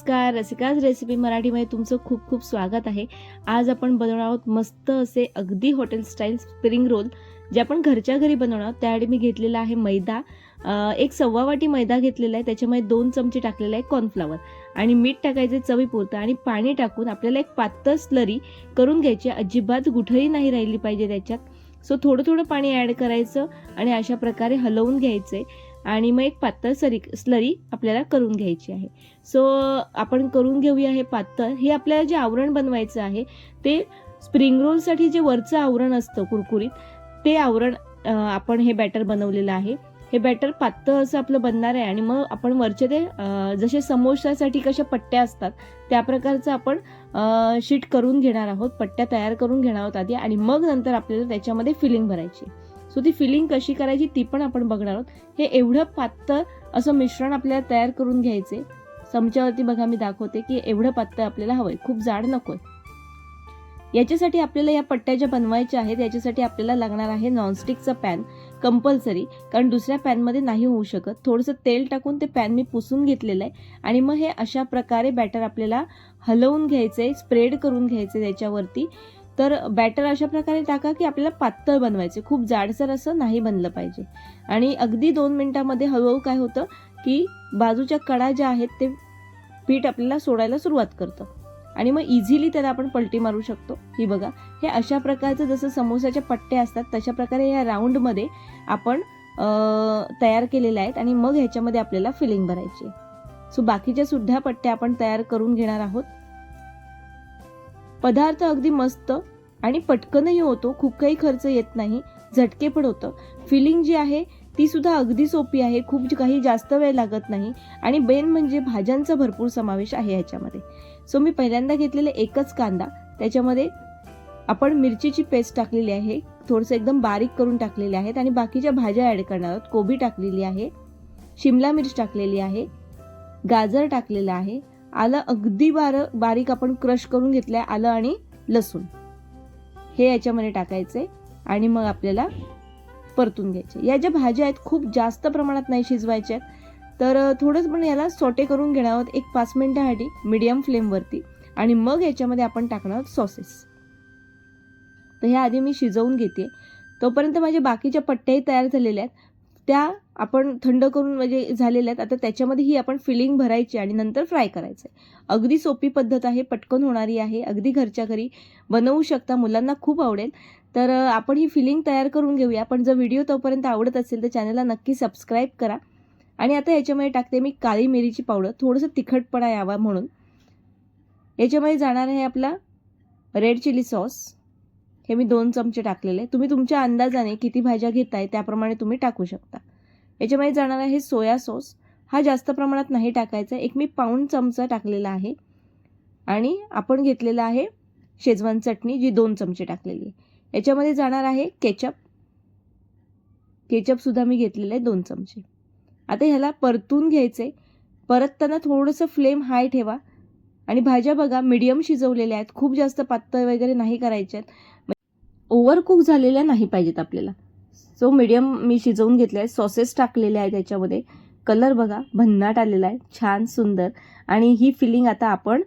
नमस्कार रसिकाज रेसिपी मराठीमध्ये तुमचं खूप खूप स्वागत आहे. आज आपण बनवणार आहोत मस्त असे अगदी हॉटेल स्टाईल स्प्रिंग रोल जे आपण घरच्या घरी बनवणार आहोत. त्यासाठी मी घेतलेला आहे मैदा. एक सव्वा वाटी मैदा घेतलेला आहे. त्याच्यामध्ये दोन चमचे टाकलेला आहे कॉर्नफ्लावर आणि मीठ टाकायचे चवीपुरतं आणि पाणी टाकून आपल्याला एक पातळ स्लरी करून घ्यायची अजिबात गुठळी नाही राहिली पाहिजे त्याच्यात. सो थोडं थोडं पाणी ॲड करायचं आणि अशा प्रकारे हलवून घ्यायचे आणि मग एक पातळ सरी स्लरी आपल्याला करून घ्यायची आहे. सो आपण करून घेऊया हे पातळ. हे आपल्याला जे आवरण बनवायचं आहे ते स्प्रिंग रोलसाठी जे वरचं आवरण असतं कुरकुरीत ते आवरण आपण हे बॅटर बनवलेलं आहे. हे बॅटर पातळ असं आपलं बनणार आहे आणि मग आपण वरचे ते जसे समोसासाठी कशा पट्ट्या असतात त्या प्रकारचं आपण शीट करून घेणार आहोत. पट्ट्या तयार करून घेणार आहोत आधी आणि मग नंतर आपल्याला त्याच्यामध्ये फिलिंग भरायची सो ती फिलिंग कशी करायची ती पण आपण बघणार आहोत. हे एवढं पातळ असं मिश्रण आपल्याला तयार करून घ्यायचे. चमच्यावरती बघा मी दाखवते की एवढं पातळ आपल्याला हवंय. खूप जाड नकोय. याच्यासाठी आपल्याला या पट्ट्या ज्या बनवायच्या आहेत याच्यासाठी आपल्याला लागणार आहे नॉनस्टिकचं पॅन कंपल्सरी कारण दुसऱ्या पॅनमध्ये नाही होऊ शकत. थोडंसं तेल टाकून ते पॅन मी पुसून घेतलेलं आहे. आणि मग हे अशा प्रकारे बॅटर आपल्याला हलवून घ्यायचे स्प्रेड करून घ्यायचे त्याच्यावरती. तर बॅटर अशा प्रकारे टाका की आपल्याला पातळ बनवायचे. खूप जाडसर असं नाही बनलं पाहिजे. आणि अगदी दोन मिनिटामध्ये हळूहळू काय होतं की बाजूच्या कडा ज्या आहेत ते पीठ आपल्याला सोडायला सुरुवात करतं. आणि मग इझिली त्याला आपण पलटी मारू शकतो. ही बघा हे अशा प्रकारचं जसं समोसाच्या पट्ट्या असतात तशा प्रकारे या राऊंडमध्ये आपण तयार केलेल्या आहेत आणि मग ह्याच्यामध्ये आपल्याला फिलिंग भरायची सो बाकीच्या सुद्धा पट्ट्या आपण तयार करून घेणार आहोत. पदार्थ अगदी मस्त आणि पटकनही होतो खूप काही खर्च येत नाही झटके पण होतं. फिलिंग जी आहे ती सुद्धा अगदी सोपी आहे खूप काही जास्त वेळ लागत नाही आणि बेन म्हणजे भाज्यांचा भरपूर समावेश आहे ह्याच्यामध्ये. सो मी पहिल्यांदा घेतलेले एकच कांदा त्याच्यामध्ये आपण मिरचीची पेस्ट टाकलेली आहे थोडंसं एकदम बारीक करून टाकलेले आहेत आणि बाकीच्या भाज्या ॲड करणार आहोत. कोबी टाकलेली आहे शिमला मिर्च टाकलेली आहे गाजर टाकलेलं आहे आलं अगदी बार बारीक आपण क्रश करून घेतलं आहे आलं आणि लसूण. हे याच्यामध्ये टाकायचे आणि मग आपल्याला परतून घ्यायचे. या ज्या भाज्या आहेत खूप जास्त प्रमाणात नाही शिजवायच्या आहेत तर थोडंच पण याला सोटे करून घेणार आहोत एक पाच मिनिटासाठी मीडियम फ्लेमवरती. आणि मग याच्यामध्ये आपण टाकणार आहोत सॉसेस. तर ह्या आधी मी शिजवून घेते. तोपर्यंत माझ्या बाकीच्या पट्ट्याही तयार झालेल्या आहेत. त्या आपण थंड करून म्हणजे झालेल्या आहेत आता त्याच्यामध्ये ही आपण फिलिंग भरायची आणि नंतर फ्राय करायचं आहे. अगदी सोपी पद्धत आहे पटकन होणारी आहे अगदी घरच्या घरी बनवू शकता मुलांना खूप आवडेल. तर आपण ही फिलिंग तयार करून घेऊया. पण जर व्हिडिओ तोपर्यंत आवडत असेल तर चॅनलला नक्की सबस्क्राईब करा. आणि आता याच्यामध्ये टाकते मी काळी मिरीची पावडर. थोडंसं तिखटपणा यावा म्हणून. याच्यामध्ये जाणार आहे आपला रेड चिली सॉस हे मी दोन चमचे टाकलेले. तुम्ही तुमच्या अंदाजाने किती भाज्या घेताय त्याप्रमाणे तुम्ही टाकू शकता. याच्यामध्ये जाणार आहे सोया सॉस. हा जास्त प्रमाणात नाही टाकायचा. एक मी पाऊण चमचा टाकलेला आहे. आणि आपण घेतलेला आहे शेजवान चटणी जी दोन चमचे टाकलेली आहे. याच्यामध्ये जाणार आहे केचप. केचपसुद्धा मी घेतलेलं आहे दोन चमचे. आता ह्याला परतून घ्यायचे. परतताना थोडंसं फ्लेम हाय ठेवा. आणि भाज्या बघा मीडियम शिजवलेल्या आहेत. खूप जास्त पातळ वगैरे नाही करायच्या ओव्हरकुक झालेल्या नाही पाहिजेत आपल्याला. सो मीडियम मी शिजवून घेतले आहे सॉसेस टाकलेले आहेत त्याच्यामध्ये कलर बघा भन्नाट आलेला आहे. छान सुंदर. आणि ही फिलिंग आता आपण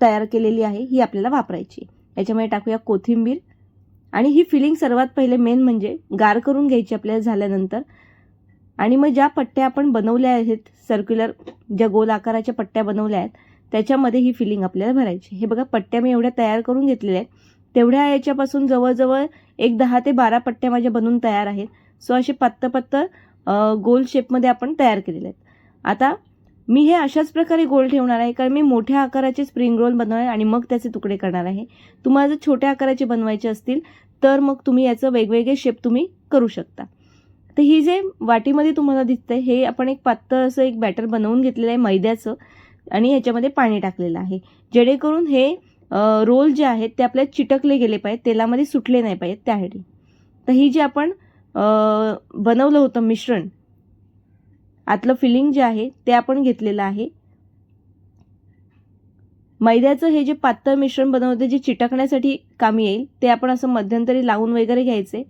तयार केलेली आहे. ही आपल्याला वापरायची याच्यामध्ये टाकूया कोथिंबीर. आणि ही फिलिंग सर्वात पहिले मेन म्हणजे गार करून घ्यायची आपल्याला झाल्यानंतर. आणि मग ज्या पट्ट्या आपण बनवल्या आहेत सर्क्युलर ज्या गोल आकाराच्या पट्ट्या बनवल्या आहेत त्याच्यामध्ये ही फिलिंग आपल्याला भरायची हे बघा पट्ट्या मी एवढ्या तयार करून घेतलेल्या आहेत. तेवढ्या याच्यापासून जवळजवळ एक दहा ते बारा पट्ट्या माझ्या बनवून तयार आहेत. सो असे पत्त पत्त गोल शेपमध्ये आपण तयार केलेले आहेत. आता मी हे अशाच प्रकारे गोल ठेवणार आहे कारण मी मोठ्या आकाराचे स्प्रिंग रोल बनवणार आहे आणि मग त्याचे तुकडे करणार आहे. तुम्हाला जर छोट्या आकाराचे बनवायचे असतील तर मग तुम्ही याचं वेगवेगळे शेप तुम्ही करू शकता. तर ही जे वाटीमध्ये तुम्हाला दिसतंय हे आपण एक पातळ असं एक बॅटर बनवून घेतलेलं आहे मैद्याचं आणि ह्याच्यामध्ये पाणी टाकलेलं आहे. जेणेकरून हे रोल जे आहेत ते आपल्या चिटकले गेले पाहिजेत तेलामध्ये सुटले नाही पाहिजेत त्यासाठी तर ही जी आपण बनवलं होतं मिश्रण आतलं फिलिंग जे आहे ते आपण घेतलेलं आहे. मैद्याचं हे जे पातळ मिश्रण बनवते जे चिटकण्यासाठी कामी येईल ते आपण असं मध्यंतरी लावून वगैरे घ्यायचे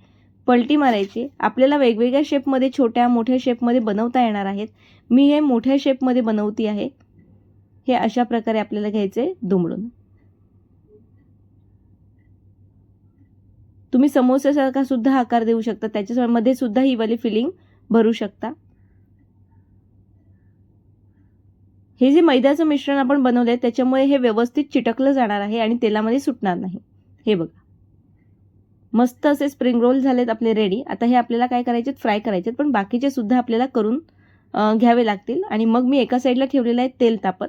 पलटी मारायची. आपल्याला वेगवेगळ्या शेपमध्ये छोट्या मोठ्या शेपमध्ये बनवता येणार आहेत. मी हे मोठ्या शेपमध्ये बनवती आहे. हे अशा प्रकारे आपल्याला घ्यायचे दुमडून. तुम्ही समोस्यासारखा सुद्धा आकार देऊ शकता. त्याच्यामध्ये सुद्धा ही वाली फिलिंग भरू शकता. हे जे मैद्याचं मिश्रण आपण बनवलंय त्याच्यामुळे हे व्यवस्थित चिटकलं जाणार आहे आणि तेलामध्ये सुटणार नाही. हे बघा. मस्त असे स्प्रिंग रोल झालेत आपले रेडी आता हे आपल्याला काय करायचे फ्राय करायचे पण बाकीचे सुद्धा आपल्याला करून घ्यावे लागतील. आणि मग मी एका साईडला ठेवलेलं आहे तेल तापत.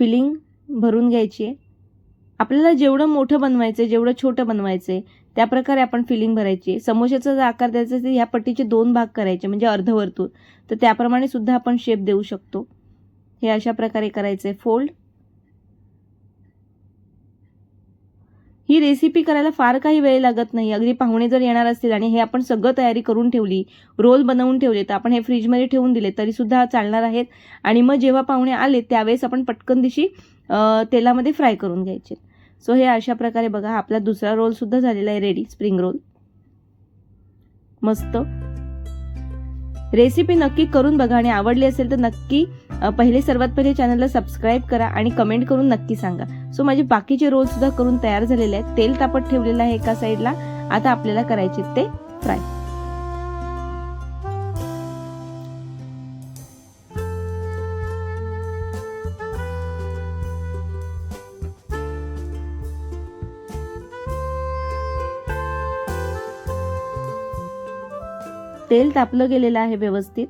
फिलिंग भरून घ्यायची आहे. आपल्याला जेवढं मोठं बनवायचं आहे जेवढं छोटं बनवायचं त्या प्रकारे आपण फिलिंग भरायची समोशाचा जर आकार द्यायचा तर ह्या पट्टीचे दोन भाग करायचे म्हणजे अर्धवर्तुळ. तर त्याप्रमाणे सुद्धा आपण शेप देऊ शकतो. हे अशा प्रकारे करायचं आहे फोल्ड ही रेसिपी करायला फार काही वेळ लागत नाही. अगदी पाहुणे जर येणार असतील आणि हे आपण सगळं तयारी करून ठेवली रोल बनवून ठेवले तर आपण हे फ्रीजमध्ये ठेवून दिले तरी सुद्धा चालणार आहेत. आणि मग जेव्हा पाहुणे आले त्यावेळेस आपण पटकन दिशी तेलामध्ये फ्राय करून घ्यायचे. सो हे अशा प्रकारे बघा आपला दुसरा रोल सुद्धा झालेला आहे रेडी स्प्रिंग रोल मस्त. रेसिपी नक्की करून बघा आणि आवडली असेल तर नक्की पहिले सर्वात पहिले चॅनलला सबस्क्राईब करा आणि कमेंट करून नक्की सांगा. सो माझे बाकीचे रोल सुद्धा करून तयार झालेले आहेत. तेल तापत ठेवलेलं आहे एका साईडला आता आपल्याला करायचे ते फ्राय तेल तापलं गेलेलं आहे व्यवस्थित.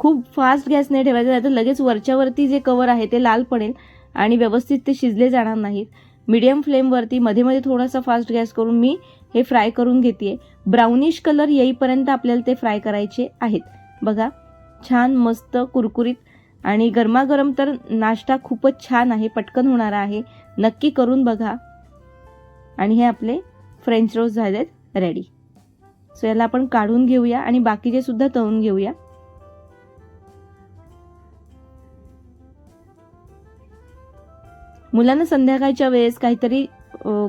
खूप फास्ट गॅस नाही ठेवायचा नाही तर लगेच वरच्यावरती जे कवर आहे ते लाल पडेल आणि व्यवस्थित ते शिजले जाणार नाहीत. मीडियम फ्लेमवरती मध्ये मध्ये थोडासा फास्ट गॅस करून मी हे फ्राय करून घेते ब्राउनिश कलर येईपर्यंत आपल्याला ते फ्राय करायचे आहेत. बघा छान मस्त कुरकुरीत आणि गरमागरम तर नाश्ता खूपच छान आहे पटकन होणारा आहे. नक्की करून बघा. आणि हे आपले फ्रेंच रोज झालेत. रेडी. सो याला आपण काढून घेऊया आणि बाकीचे सुद्धा तळून घेऊया. मुलांना संध्याकाळच्या वेळेस काहीतरी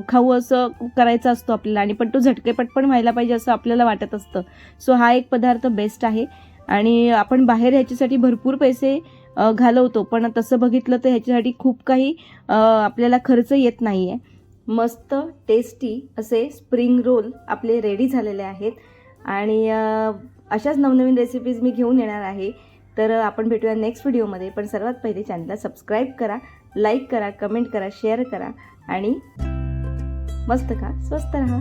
खाऊ असं करायचं असतो आपल्याला आणि पण तो झटकेपट पण व्हायला पाहिजे असं आपल्याला वाटत असतं. सो हा एक पदार्थ बेस्ट आहे. आणि आपण बाहेर ह्याच्यासाठी भरपूर पैसे घालवतो. पण तसं बघितलं तर ह्याच्यासाठी खूप काही आपल्याला खर्च येत नाही आहे मस्त टेस्टी असे स्प्रिंग रोल आपले रेडी झालेले आहेत. आणि अशाच नवनवीन रेसिपीज मी घेऊन येणार आहे. तर आपण भेटूया नेक्स्ट व्हिडिओमध्ये पण सर्वात पहिले चॅनलला सबस्क्राईब करा लाईक करा कमेंट करा शेअर करा. आणि मस्त खा स्वस्त राहा.